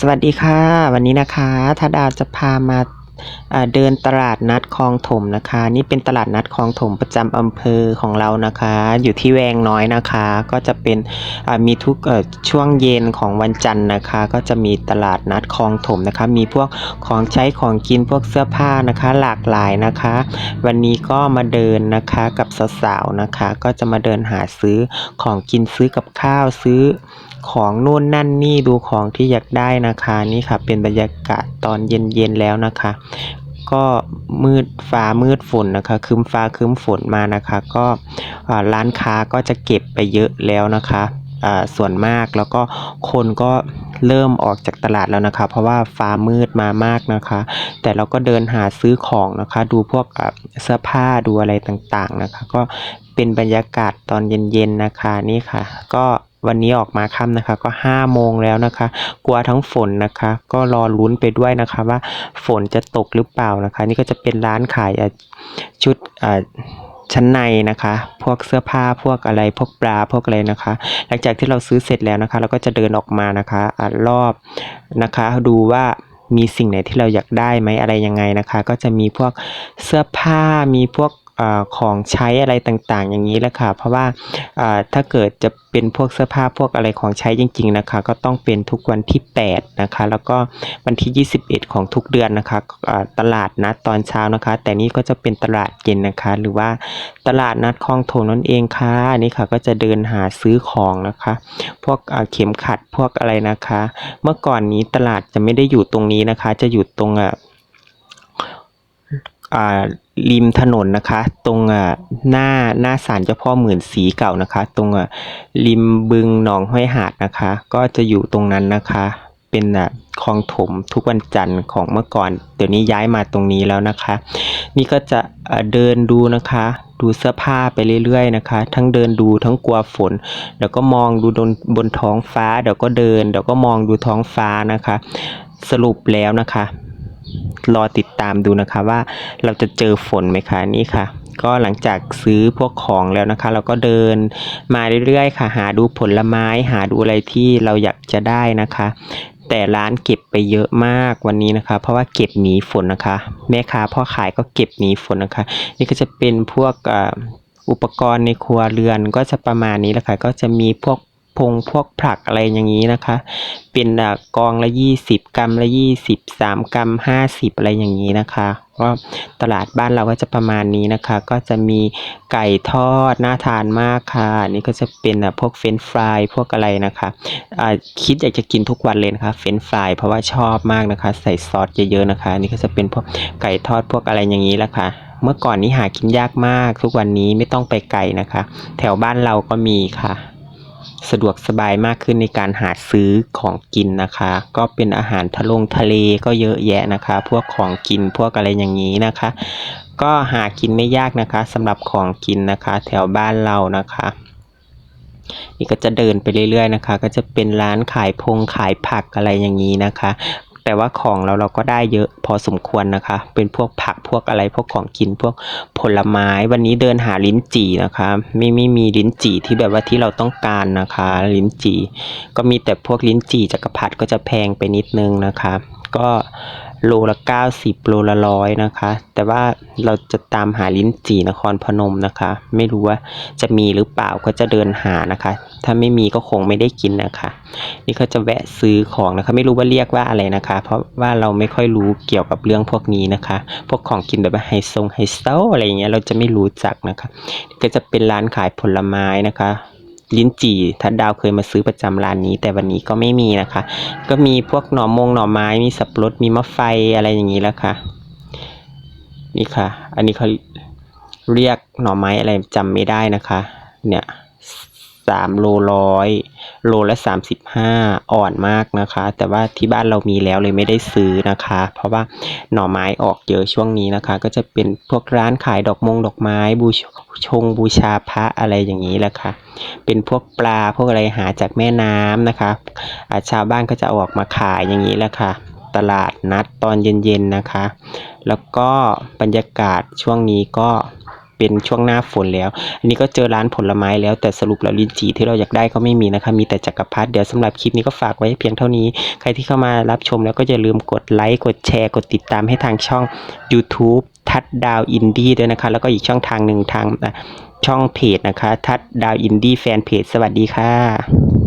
สวัสดีค่ะ วันนี้นะคะถ้าดาวจะพามาเดินตลาดนัดคลองถมนะคะ นี่เป็นตลาดนัดคลองถมประจำอำเภอของเรานะคะ อยู่ที่แวงน้อยนะคะ ก็จะเป็นมีทุกช่วงเย็นของวันจันทร์นะคะ ก็จะมีตลาดนัดคลองถมนะคะ มีพวกของใช้ของกินพวกเสื้อผ้านะคะ หลากหลายนะคะ วันนี้ก็มาเดินนะคะกับสาวๆนะคะ ก็จะมาเดินหาซื้อของกินซื้อกับข้าวซื้อ ของนู่นนั่นนี่ดูของที่อยากได้นะคะนี่ค่ะ เป็นบรรยากาศตอนเย็นๆแล้วนะคะ ก็มืดฟ้ามืดฝนนะคะครึ้มฟ้าครึ้มฝนมานะคะ ก็ร้านค้าก็จะเก็บไปเยอะแล้วนะคะส่วนมากแล้วก็คนก็เริ่มออกจากตลาดแล้วนะคะ เพราะว่าฟ้ามืดมามากนะคะ แต่เราก็เดินหาซื้อของนะคะ ดูพวกเสื้อผ้าดูอะไรต่างๆนะคะ ก็เป็นบรรยากาศตอนเย็นๆนะคะนี่ค่ะ ก็ วันนี้ออกมาค่ำนะคะ ก็ห้าโมงแล้วนะคะ กลัวทั้งฝนนะคะ ก็รอลุ้นไปด้วยนะคะว่าฝนจะตกหรือเปล่านะคะ นี่ก็จะเป็นร้านขายชุดชั้นในนะคะ พวกเสื้อผ้าพวกอะไรพวกปลาพวกอะไรนะคะ หลังจากที่เราซื้อเสร็จแล้วนะคะ เราก็จะเดินออกมานะคะอ่ารอบนะคะ ดูว่ามีสิ่งไหนที่เราอยากได้ไหมอะไรยังไงนะคะ ก็จะมีพวกเสื้อผ้ามีพวก ของใช้อะไรต่างๆ อย่างนี้แหละค่ะ เพราะว่าถ้าเกิดจะเป็นพวกเสื้อผ้าพวกอะไรของใช้จริง ๆนะคะ ก็ต้องเป็นทุกวันที่ 8 นะคะ แล้วก็วันที่ 21 ของทุกเดือนนะคะตลาดนัดตอนเช้านะคะ แต่นี่ก็จะเป็นตลาดเย็นนะคะ หรือว่าตลาดนัดคลองโถงนั่นเองค่ะนี่ค่ะก็จะเดินหาซื้อของนะคะ พวกเข็มขัดพวกอะไรนะคะ เมื่อก่อนนี้ตลาดจะไม่ได้อยู่ตรงนี้นะคะ จะอยู่ตรงอะ ริมถนนนะคะ ตรงหน้าหน้าศาลเจ้าพ่อหมื่นสีเก่านะคะ ตรงริมบึงหนองห้วยหาดนะคะ ก็จะอยู่ตรงนั้นนะคะ เป็นคลองถมทุกวันจันทร์ของเมื่อก่อน เดี๋ยวนี้ย้ายมาตรงนี้แล้วนะคะ นี่ก็จะเดินดูนะคะ ดูเสื้อผ้าไปเรื่อยๆนะคะ ทั้งเดินดูทั้งกลัวฝนเดี๋ยวก็มองดูบนบนท้องฟ้าเดี๋ยวก็เดินเดี๋ยวก็มองดูท้องฟ้านะคะ สรุปแล้วนะคะ รอติดตามดูนะคะว่าเราจะเจอฝนไหมคะนี่ค่ะ ก็หลังจากซื้อพวกของแล้วนะคะ เราก็เดินมาเรื่อยๆค่ะ หาดูผลไม้หาดูอะไรที่เราอยากจะได้นะคะ แต่ร้านเก็บไปเยอะมากวันนี้นะคะ เพราะว่าเก็บหนีฝนนะคะ แม่ค้าพ่อขายก็เก็บหนีฝนนะคะ นี่ก็จะเป็นพวกอุปกรณ์ในครัวเรือนก็จะประมาณนี้แหละค่ะก็จะมีพวก พงพวกผักอะไรอย่างนี้นะคะ เป็นอกองละยี่สิบกรัมละยี่สิบสามกรัมห้าสิบอะไรอย่างนี้นะคะก็ตลาดบ้านเราก็จะประมาณนี้นะคะ ก็จะมีไก่ทอดน่าทานมากค่ะอันนี่ก็จะเป็นพวกเฟรนฟรายพวกอะไรนะคะคิดอยากจะกินทุกวันเลยนะคะเฟรนฟรายเพราะว่าชอบมากนะคะ ใส่ซอสเยอะๆนะคะอันนี่ก็จะเป็นพวกไก่ทอดพวกอะไรอย่างนี้แหละค่ะเมื่อก่อนนี้หากินยากมากทุกวันนี้ไม่ต้องไปไกลนะคะ แถวบ้านเราก็มีค่ะ สะดวกสบายมากขึ้นในการหาซื้อของกินนะคะ ก็เป็นอาหารทะลงทะเลก็เยอะแยะนะคะ พวกของกินพวกอะไรอย่างนี้นะคะ ก็หากินไม่ยากนะคะสำหรับของกินนะคะ แถวบ้านเรานะคะนี่ก็จะเดินไปเรื่อยๆนะคะ ก็จะเป็นร้านขายพงขายผักอะไรอย่างนี้นะคะ แต่ว่าของเราเราก็ได้เยอะพอสมควรนะคะ เป็นพวกผักพวกอะไรพวกของกินพวกผลไม้ วันนี้เดินหาลิ้นจี่นะคะไม่ไม่มีลิ้นจี่ที่แบบว่าที่เราต้องการนะคะ ลิ้นจี่ก็มีแต่พวกลิ้นจี่จักรพรรดิก็จะแพงไปนิดนึงนะคะ ก็โลละ90 โลละร้อยนะคะ แต่ว่าเราจะตามหาลิ้นจี่นครพนมนะคะ ไม่รู้ว่าจะมีหรือเปล่าก็จะเดินหานะคะ ถ้าไม่มีก็คงไม่ได้กินนะคะ นี่ก็จะแวะซื้อของนะคะ ไม่รู้ว่าเรียกว่าอะไรนะคะ เพราะว่าเราไม่ค่อยรู้เกี่ยวกับเรื่องพวกนี้นะคะ พวกของกินแบบไฮซงไฮโซอะไรอย่างเงี้ยเราจะไม่รู้จักนะคะนี่ก็จะเป็นร้านขายผลไม้นะคะ ลิ้นจี่ทัดดาวเคยมาซื้อประจำร้านนี้ แต่วันนี้ก็ไม่มีนะคะ ก็มีพวกหน่อมงหน่อไม้มีสับปะรดมีมะไฟอะไรอย่างนี้แล้วค่ะ นี่ค่ะ อันนี้เขาเรียกหน่อไม้อะไรจำไม่ได้นะคะ เนี่ยสามโลร้อย โลละสามสิบห้าอ่อนมากนะคะ แต่ว่าที่บ้านเรามีแล้วเลยไม่ได้ซื้อนะคะ เพราะว่าหน่อไม้ออกเยอะช่วงนี้นะคะ ก็จะเป็นพวกร้านขายดอกมงดอกไม้บูชชงบูชาพระอะไรอย่างนี้แหละค่ะ เป็นพวกปลาพวกอะไรหาจากแม่น้ำนะคะอาชาวบ้านก็จะอออกมาขายอย่างนี้แหละค่ะ ตลาดนัดตอนเย็นๆนะคะ แล้วก็บรรยากาศช่วงนี้ก็ เป็นช่วงหน้าฝนแล้ว อันนี้ก็เจอร้านผลไม้แล้วแต่สรุปแล้วลิ้นจี่ที่เราอยากได้ก็ไม่มีนะคะ มีแต่จักรพรรดิเดี๋ยวสำหรับคลิปนี้ก็ฝากไว้เพียงเท่านี้ ใครที่เข้ามารับชมแล้วก็อย่าลืมกดไลค์กดแชร์กดติดตามให้ทางช่อง YouTube ทัดดาวอินดี้ด้วยนะคะ แล้วก็อีกช่องทางหนึ่งทางช่องเพจนะคะ ทัดดาวอินดี้แฟนเพจสวัสดีค่ะ